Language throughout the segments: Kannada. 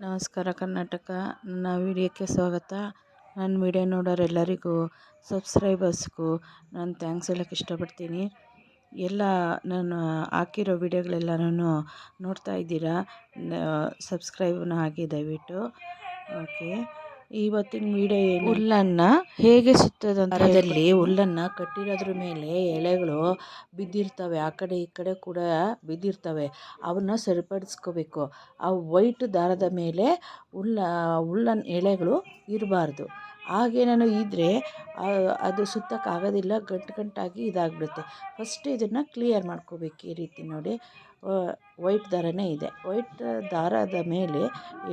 ನಮಸ್ಕಾರ ಕರ್ನಾಟಕ, ನನ್ನ ವಿಡಿಯೋಕ್ಕೆ ಸ್ವಾಗತ. ನನ್ನ ವಿಡಿಯೋ ನೋಡೋರೆಲ್ಲರಿಗೂ, ಸಬ್ಸ್ಕ್ರೈಬರ್ಸ್ಗೂ ನಾನು ಥ್ಯಾಂಕ್ಸ್ ಹೇಳೋಕ್ಕೆ ಇಷ್ಟಪಡ್ತೀನಿ. ಎಲ್ಲ ನಾನು ಹಾಕಿರೋ ವಿಡಿಯೋಗಳೆಲ್ಲನೂ ನೋಡ್ತಾ ಇದ್ದೀರಾ? ಸಬ್ಸ್ಕ್ರೈಬನ್ನು ಹಾಕಿ ದಯವಿಟ್ಟು. ಓಕೆ. ಇವತ್ತಿನ ವಿಡಿಯೋ ಏನು? ಹುಲ್ಲನ್ನು ಹೇಗೆ ಸುತ್ತೋದು ಮರದಲ್ಲಿ ಹುಲ್ಲನ್ನು ಕಟ್ಟಿರೋದ್ರ ಮೇಲೆ ಎಲೆಗಳು ಬಿದ್ದಿರ್ತವೆ. ಆ ಕಡೆ ಈ ಕಡೆ ಕೂಡ ಬಿದ್ದಿರ್ತವೆ. ಅವನ್ನ ಸರಿಪಡಿಸ್ಕೋಬೇಕು. ಆ ವೈಟ್ ದಾರದ ಮೇಲೆ ಹುಲ್ಲ ಹುಲ್ಲನ್ ಎಳೆಗಳು ಇರಬಾರ್ದು. ಹಾಗೇನಾದ್ರು ಇದ್ದರೆ ಅದು ಸುತ್ತಕ್ಕಾಗೋದಿಲ್ಲ, ಗಂಟು ಗಂಟಾಗಿ ಇದಾಗ್ಬಿಡುತ್ತೆ. ಫಸ್ಟ್ ಇದನ್ನು ಕ್ಲಿಯರ್ ಮಾಡ್ಕೋಬೇಕು ಈ ರೀತಿ ನೋಡಿ. ವೈಟ್ ದಾರನೇ ಇದೆ. ವೈಟ್ ದಾರದ ಮೇಲೆ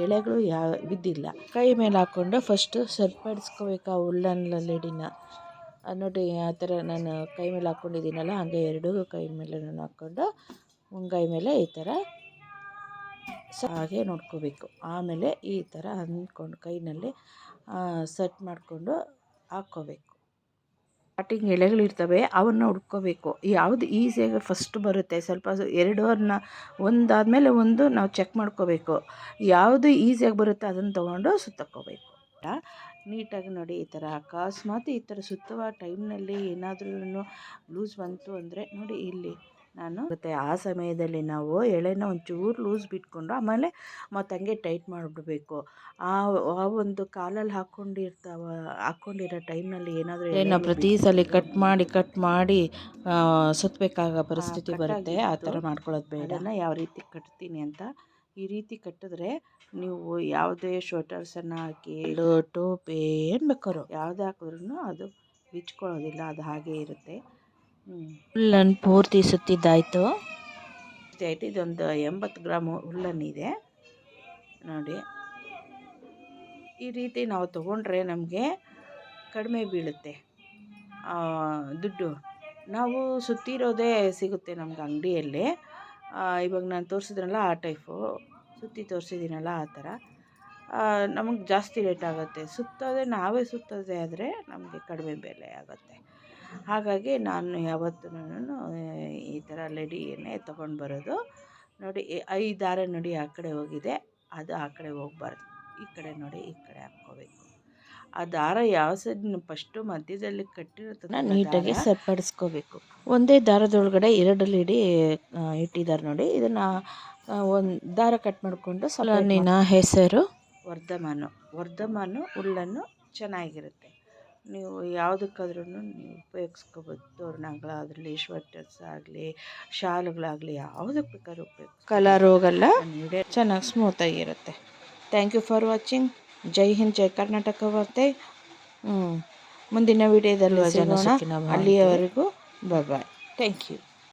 ಎಳೆಗಳು ಯಾ, ಬಿದ್ದಿಲ್ಲ. ಕೈ ಮೇಲೆ ಹಾಕ್ಕೊಂಡು ಫಸ್ಟು ಸರಿಪಡಿಸ್ಕೋಬೇಕು ಆ ಉಲ್ಲನ್ ಲೇಡಿನ. ನೋಡಿ, ಆ ಥರ ನಾನು ಕೈ ಮೇಲೆ ಹಾಕ್ಕೊಂಡಿದ್ದೀನಲ್ಲ ಹಾಗೆ ಎರಡೂ ಕೈ ಮೇಲೆ ನಾನು ಹಾಕ್ಕೊಂಡು ಮುಂಗೈ ಮೇಲೆ ಈ ಥರ ಹಾಗೆ ನೋಡ್ಕೋಬೇಕು. ಆಮೇಲೆ ಈ ಥರ ಅಂದ್ಕೊಂಡು ಕೈನಲ್ಲಿ ಸೆಟ್ ಮಾಡಿಕೊಂಡು ಹಾಕ್ಕೋಬೇಕು. ಸ್ಟಾರ್ಟಿಂಗ್ ಎಳೆಗಳಿರ್ತವೆ ಅವನ್ನ ಹುಡ್ಕೋಬೇಕು. ಯಾವುದು ಈಸಿಯಾಗಿ ಫಸ್ಟ್ ಬರುತ್ತೆ. ಸ್ವಲ್ಪ ಎರಡು ಅನ್ನ, ಒಂದಾದಮೇಲೆ ಒಂದು ನಾವು ಚೆಕ್ ಮಾಡ್ಕೋಬೇಕು. ಯಾವುದು ಈಸಿಯಾಗಿ ಬರುತ್ತೆ ಅದನ್ನು ತೊಗೊಂಡು ಸುತ್ತಕ್ಕೋಬೇಕು ನೀಟಾಗಿ ನೋಡಿ ಈ ಥರ. ಅಕಸ್ಮಾತ್ ಈ ಥರ ಸುತ್ತುವ ಟೈಮ್ನಲ್ಲಿ ಏನಾದ್ರೂ ಲೂಸ್ ಬಂತು ಅಂದರೆ ನೋಡಿ ಇಲ್ಲಿ. ನಾನು ಮತ್ತು ಆ ಸಮಯದಲ್ಲಿ ನಾವು ಎಳೆನ ಒಂಚೂರು ಲೂಸ್ ಬಿಟ್ಕೊಂಡು ಆಮೇಲೆ ಮತ್ತು ಹಂಗೆ ಟೈಟ್ ಮಾಡಿಬಿಡ್ಬೇಕು. ಆ ಆ ಒಂದು ಕಾಲಲ್ಲಿ ಹಾಕ್ಕೊಂಡಿರ್ತಾವ ಹಾಕ್ಕೊಂಡಿರೋ ಟೈಮ್ನಲ್ಲಿ ಏನಾದರೂ ಏನು ಪ್ರತಿ ಸಲ ಕಟ್ ಮಾಡಿ ಕಟ್ ಮಾಡಿ ಸುತ್ತಬೇಕಾಗ ಪರಿಸ್ಥಿತಿ ಬರುತ್ತೆ. ಆ ಥರ ಮಾಡ್ಕೊಳ್ಳೋದು ಬೇಡ. ಯಾವ ರೀತಿ ಕಟ್ತೀನಿ ಅಂತ ಈ ರೀತಿ ಕಟ್ಟಿದ್ರೆ ನೀವು ಯಾವುದೇ ಶೋಟರ್ಸನ್ನು ಹಾಕಿ ಟೋಪಿ ಏನು ಬೇಕಾದ್ರು ಯಾವುದೇ ಹಾಕಿದ್ರೂ ಅದು ಬಿಚ್ಕೊಳ್ಳೋದಿಲ್ಲ ಅದು ಹಾಗೇ ಇರುತ್ತೆ. ಹುಲ್ಲನ್ನು ಪೂರ್ತಿ ಸುತ್ತಿದ್ದಾಯಿತು. ಆಯಿತು. ಇದೊಂದು ಎಂಬತ್ತು ಗ್ರಾಮ್ ಹುಲ್ಲನ್ನಿದೆ ನೋಡಿ. ಈ ರೀತಿ ನಾವು ತಗೊಂಡ್ರೆ ನಮಗೆ ಕಡಿಮೆ ಬೀಳುತ್ತೆ. ದುಡ್ಡು. ನಾವು ಸುತ್ತಿರೋದೇ ಸಿಗುತ್ತೆ ನಮ್ಗೆ ಅಂಗಡಿಯಲ್ಲಿ. ಇವಾಗ ನಾನು ತೋರಿಸಿದ್ರಲ್ಲ ಆ ಟೈಪು. ಸುತ್ತಿ ತೋರಿಸಿದ್ದೀನಲ್ಲ ಆ ಥರ. ನಮಗೆ ಜಾಸ್ತಿ ರೇಟ್ ಆಗುತ್ತೆ. ಸುತ್ತೋದೇ ನಾವೇ ಸುತ್ತೋದೇ ಆದರೆ ನಮಗೆ ಕಡಿಮೆ ಬೆಲೆ ಆಗುತ್ತೆ. ಹಾಗಾಗಿ ನಾನು ಯಾವತ್ತೂನು ಈ ಥರ ಲೆಡಿಯನ್ನೇ ತೊಗೊಂಡು ಬರೋದು. ನೋಡಿ ಐ ದಾರ ನೋಡಿ ಆ ಕಡೆ ಹೋಗಿದೆ ಅದು ಆ ಕಡೆ ಹೋಗ್ಬಾರ್ದು. ಈ ಕಡೆ ನೋಡಿ ಈ ಕಡೆ ಹಾಕ್ಕೋಬೇಕು. ಆ ದಾರ ಯಾವ ಸೈಡ್ ಫಸ್ಟು ಮಧ್ಯದಲ್ಲಿ ಕಟ್ಟಿರ್ತದೆ ನೀಟಾಗಿ ಸರಿಪಡಿಸ್ಕೋಬೇಕು. ಒಂದೇ ದಾರದೊಳಗಡೆ ಎರಡು ಲೇಡಿ ಇಟ್ಟಿದ್ದಾರೆ ನೋಡಿ. ಇದನ್ನು ಒಂದು ದಾರ ಕಟ್ ಮಾಡಿಕೊಂಡು ಸಲನಿನ ಹೆಸರು ವರ್ಧಮಾನು. ವರ್ಧಮಾನು ಉಳ್ಳನ್ನು ಚೆನ್ನಾಗಿರುತ್ತೆ. ನೀವು ಯಾವುದಕ್ಕಾದ್ರೂ ನೀವು ಉಪಯೋಗಿಸ್ಕೋಬೋದು. ತೋರಣಗಳಾಗಲಿ ಶ್ವೆಟರ್ಸ್ ಆಗಲಿ ಶಾಲುಗಳಾಗಲಿ ಯಾವುದಕ್ಕೆ ಬೇಕಾದ್ರೂ ಉಪಯೋಗ ಕಲರ್ ಹೋಗಲ್ಲ ಚೆನ್ನಾಗಿ ಸ್ಮೂತಾಗಿರುತ್ತೆ ಥ್ಯಾಂಕ್ ಯು ಫಾರ್ ವಾಚಿಂಗ್ ಜೈ ಹಿಂದ್ ಜೈ ಕರ್ನಾಟಕ ವಾರ್ತೆ. ಹ್ಞೂ ಮುಂದಿನ ವಿಡಿಯೋದಲ್ಲಿ ಸಿಗೋಣ. ಅಲ್ಲಿಯವರೆಗೂ ಬಾಯ್ ಬಾಯ್ ಥ್ಯಾಂಕ್ ಯು